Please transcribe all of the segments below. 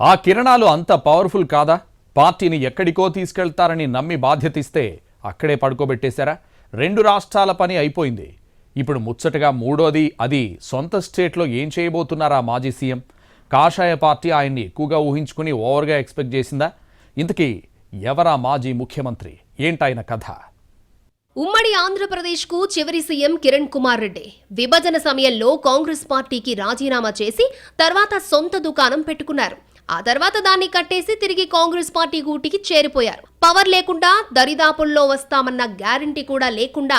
ఆ కిరణాలు అంత పవర్ఫుల్ కాదా? పార్టీని ఎక్కడికో తీసుకెళ్తారని నమ్మి బాధ్యతిస్తే అక్కడే పడుకోబెట్టేశారా? రెండు రాష్ట్రాల పని అయిపోయింది. ఇప్పుడు ముచ్చటగా మూడోది అది సొంత స్టేట్లో ఏం చేయబోతున్నారా మాజీ సీఎం? కాషాయ పార్టీ ఆయన్ని ఎక్కువగా ఊహించుకుని ఓవర్గా ఎక్స్పెక్ట్ చేసిందా? ఇంతకీ ఎవరా మాజీ ముఖ్యమంత్రి? ఏంటాయన కథ? ఉమ్మడి ఆంధ్రప్రదేశ్కు చివరి సీఎం కిరణ్ కుమార్ రెడ్డి. విభజన సమయంలో కాంగ్రెస్ పార్టీకి రాజీనామా చేసి తర్వాత సొంత దుకాణం పెట్టుకున్నారు. ఆ తర్వాత దాన్ని కట్టేసి తిరిగి కాంగ్రెస్ పార్టీ గూటికి చేరిపోయారు. పవర్ లేకుండా దరిదాపుల్లో వస్తామన్న గ్యారంటీ కూడా లేకుండా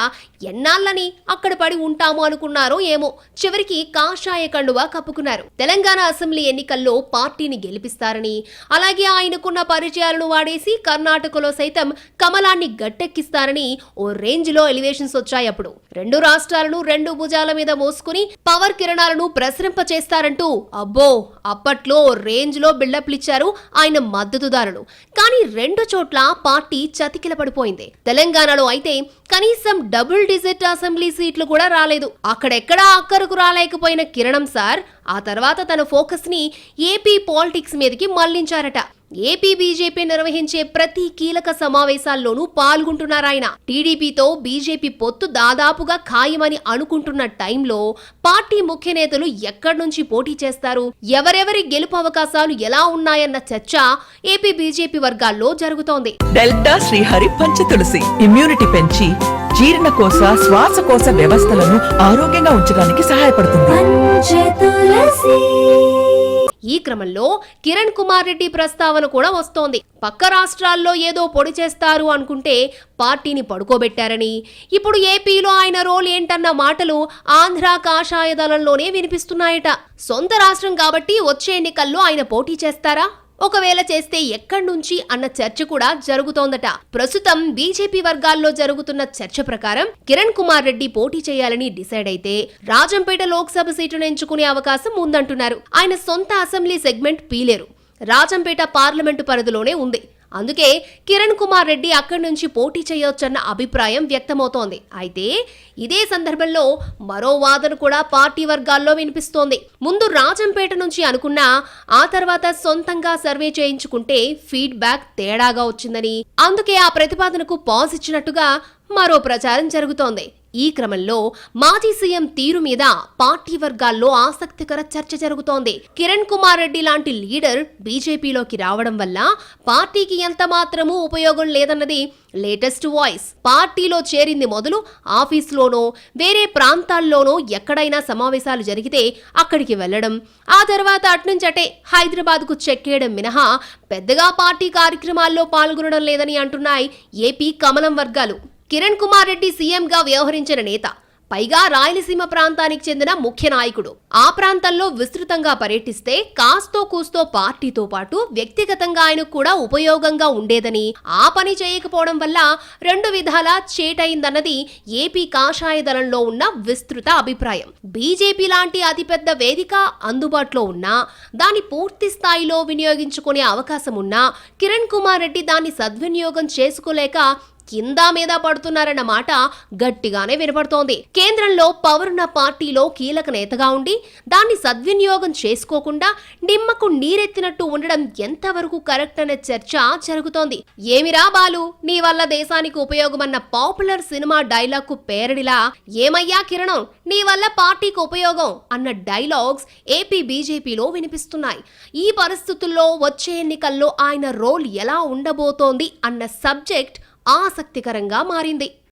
ఎన్నాళ్ళని అక్కడ పడి ఉంటాము అనుకున్నారో ఏమో. చివరికి కాషాయ కండువా కప్పుకున్నారు. తెలంగాణ అసెంబ్లీ ఎన్నికల్లో పార్టీని గెలిపిస్తారని అలాగే ఆయనకున్న పరిచయాలను వాడేసి కర్ణాటకలో సైతం కమలాన్ని గట్టెక్కిస్తారని ఓ రేంజ్లో ఎలివేషన్స్ వచ్చాయి అప్పుడు. రెండు రాష్ట్రాలను రెండు భుజాల మీద మోసుకుని పవర్ కిరణాలను ప్రసరింప చేస్తారంటూ అబ్బో అప్పట్లో ఓ రేంజ్లో బిల్డప్లు ఇచ్చారు ఆయన మద్దతుదారులు. కానీ రెండు చోట్ల పార్టీ చతికిల పడిపోయింది తెలంగాణలో అయితే కనీసం డబుల్ డిజిట్ అసెంబ్లీ సీట్లు కూడా రాలేదు. అక్కడెక్కడా అక్కరకు రాలేకపోయిన కిరణం సార్ ఆ తర్వాత తన ఫోకస్ని ఏపీ పాలిటిక్స్ మీదకి మళ్ళించారట. ఏపీ బీజేపీ నిర్వహించే ప్రతి కీలక సమావేశాల్లోనూ పాల్గొంటున్నారాయన టీడీపీతో బీజేపీ పొత్తు దాదాపుగా ఖాయమని అనుకుంటున్న టైంలో పార్టీ ముఖ్య నేతలు ఎక్కడి నుంచి పోటీ చేస్తారు? ఎవరెవరి గెలుపు అవకాశాలు ఎలా ఉన్నాయన్న చర్చ ఏపీ బీజేపీ వర్గాల్లో జరుగుతోంది. డెల్టా శ్రీహరి పంచతులసి ఇమ్యూనిటీ పెంచి జీర్ణకోశ శ్వాసకోశ వ్యవస్థలను ఆరోగ్యంగా ఉంచడానికి సహాయపడుతుంది. ఈ క్రమంలో కిరణ్ కుమార్ రెడ్డి ప్రస్తావన కూడా వస్తోంది. పక్క రాష్ట్రాల్లో ఏదో పొడి చేస్తారు అనుకుంటే పార్టీని పడుకోబెట్టారని. ఇప్పుడు ఏపీలో ఆయన రోల్ ఏంటన్న మాటలు ఆంధ్ర కాషాయ దళంలోనే వినిపిస్తున్నాయట. సొంత రాష్ట్రం కాబట్టి వచ్చే ఎన్నికల్లో ఆయన పోటీ చేస్తారా? ఒకవేళ చేస్తే ఎక్కడి నుంచి అన్న చర్చ కూడా జరుగుతోందట. ప్రస్తుతం బీజేపీ వర్గాల్లో జరుగుతున్న చర్చ ప్రకారం కిరణ్ కుమార్ రెడ్డి పోటీ చేయాలని డిసైడ్ అయితే రాజంపేట లోక్సభ సీటును ఎంచుకునే అవకాశం ఉందంటున్నారు. ఆయన సొంత assembly segment Pileru. Rajampet parliament పరిధిలోనే ఉంది. అందుకే కిరణ్ కుమార్ రెడ్డి అక్కడి నుంచి పోటీ చేయొచ్చన్న అభిప్రాయం వ్యక్తమవుతోంది. అయితే ఇదే సందర్భంలో మరో వాదన కూడా పార్టీ వర్గాల్లో వినిపిస్తోంది. ముందు రాజంపేట నుంచి అనుకున్నా ఆ తర్వాత సొంతంగా సర్వే చేయించుకుంటే ఫీడ్బ్యాక్ తేడాగా వచ్చిందని అందుకే ఆ ప్రతిపాదనకు పాజ్ ఇచ్చినట్టుగా మరో ప్రచారం జరుగుతోంది. ఈ క్రమంలో మాజీ సీఎం తీరు మీద పార్టీ వర్గాల్లో ఆసక్తికర చర్చ జరుగుతోంది. కిరణ్ కుమార్ రెడ్డి లాంటి లీడర్ బీజేపీలోకి రావడం వల్ల పార్టీకి ఎంత మాత్రమూ ఉపయోగం లేదన్నది లేటెస్ట్ వాయిస్. పార్టీలో చేరింది మొదలు ఆఫీస్లోనో వేరే ప్రాంతాల్లోనో ఎక్కడైనా సమావేశాలు జరిగితే అక్కడికి వెళ్ళడం ఆ తర్వాత అట్నుంచటే హైదరాబాద్కు చెక్కేయడం మినహా పెద్దగా పార్టీ కార్యక్రమాల్లో పాల్గొనడం లేదని అంటున్నాయి ఏపీ కమలం వర్గాలు. కిరణ్ కుమార్ రెడ్డి సీఎంగా వ్యవహరించిన నేత పైగా రాయలసీమ ప్రాంతానికి చెందిన ముఖ్య నాయకుడు. ఆ ప్రాంతంలో విస్తృతంగా పర్యటిస్తే కాస్తో కూస్తో పార్టీతో పాటు వ్యక్తిగతంగా ఆయనకు కూడా ఉపయోగంగా ఉండేదని ఆ పని చేయకపోవడం వల్ల రెండు విధాల చేటైందన్నది ఏపీ కాషాయ దళంలో ఉన్న విస్తృత అభిప్రాయం. బీజేపీ లాంటి అతిపెద్ద వేదిక అందుబాటులో ఉన్నా దాన్ని పూర్తి స్థాయిలో వినియోగించుకునే అవకాశం ఉన్నా కిరణ్ కుమార్ రెడ్డి దాన్ని సద్వినియోగం చేసుకోలేక కింద మీద పడుతున్నారన్న మాట గట్టిగానే వినపడుతోంది. కేంద్రంలో పవరున్న పార్టీలో కీలక నేతగా ఉండి దాన్ని సద్వినియోగం చేసుకోకుండా నిమ్మకు నీరెత్తినట్టు ఉండడం ఎంతవరకు కరెక్ట్ అనే చర్చ జరుగుతోంది. ఏమిరా బాలు నీ వల్ల దేశానికి ఉపయోగమన్న పాపులర్ సినిమా డైలాగ్కు పేరడిలా ఏమయ్యా కిరణం? నీ వల్ల పార్టీకి ఉపయోగం అన్న డైలాగ్స్ ఏపీ బీజేపీలో వినిపిస్తున్నాయి. ఈ పరిస్థితుల్లో వచ్చే ఎన్నికల్లో ఆయన రోల్ ఎలా ఉండబోతోంది అన్న సబ్జెక్ట్ ఆసక్తికరంగా మారింది.